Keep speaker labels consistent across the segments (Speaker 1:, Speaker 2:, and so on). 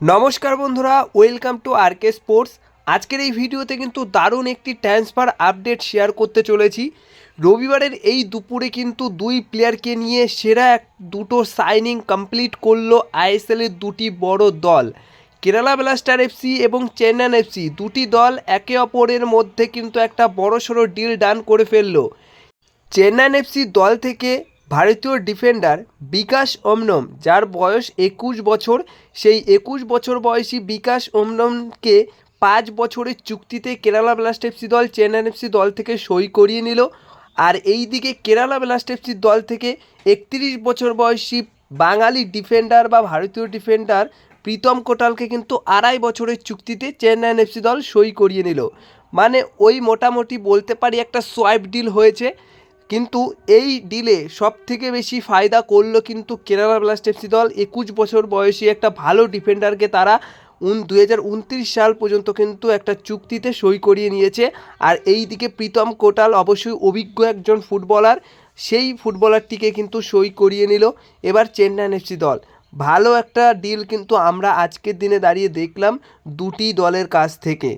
Speaker 1: নমস্কার বন্ধুরা, welcome to আরকে sports. আজকের এই ভিডিওতে কিন্তু দারুণ একটি ট্রান্সফার আপডেট শেয়ার করতে চলেছি। রবিবারের এই দুপুরে কিন্তু দুই প্লেয়ারকে নিয়ে সেরা এক দুটো সাইনিং কমপ্লিট করল আইএসএলের দুটি বড় দল। কেরালা ব্লাস্টার এফসি এবং চেন্নাইন এফসি দুটি দল একে অপরের মধ্যে কিন্তু একটা বড়সড় ডিল ডান করে ফেলল। চেন্নাইন এফসি দল থেকে ভারতীয় ডিফেন্ডার বিকাশ ওমনম যার বয়স একুশ বছর, সেই একুশ বছর বয়সী বিকাশ ওমনমকে পাঁচ বছরের চুক্তিতে কেরালা ব্লাস্ট এফসি দল, চেন্নাই এফসি দল থেকে সই করিয়ে নিল। আর এই দিকে কেরালা ব্লাস্ট এফসি দল থেকে একত্রিশ বছর বয়সী বাঙালি ডিফেন্ডার বা ভারতীয় ডিফেন্ডার প্রীতম কোটালকে কিন্তু আড়াই বছরের চুক্তিতে চেন্নাই এফসি দল সই করিয়ে নিল। মানে ওই মোটামুটি বলতে পারি একটা সোয়াইপ ডিল হয়েছে। কিন্তু এই ডিলে সব থেকে বেশি ফায়দা করল কিন্তু কেরালা ব্লাস্ট এফসি দল। একুশ বছর বয়সী একটা ভালো ডিফেন্ডারকে তারা উন দুই হাজার উনত্রিশ সাল পর্যন্ত কিন্তু একটা চুক্তিতে সই করিয়ে নিয়েছে। আর এই দিকে প্রীতম কোটাল অবশ্যই অভিজ্ঞ একজন ফুটবলার। সেই ফুটবলারটিকে কিন্তু সই করিয়ে নিল। এবার চেন্নাইন এফসি দল। ভালো একটা ডিল কিন্তু আমরা আজকের দিনে দাঁড়িয়ে দেখলাম দুটি দলের কাছ থেকে।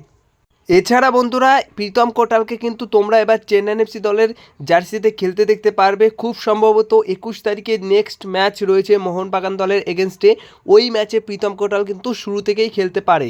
Speaker 1: এছাড়া বন্ধুরা, প্রীতম কোটালকে কিন্তু তোমরা এবার চেন্নাই এফসি দলের জার্সিতে খেলতে দেখতে পারবে। খুব সম্ভবত একুশ তারিখে নেক্সট ম্যাচ রয়েছে মোহনবাগান দলের এগেনস্টে ওই ম্যাচে প্রীতম কোটাল কিন্তু শুরু থেকেই খেলতে পারে।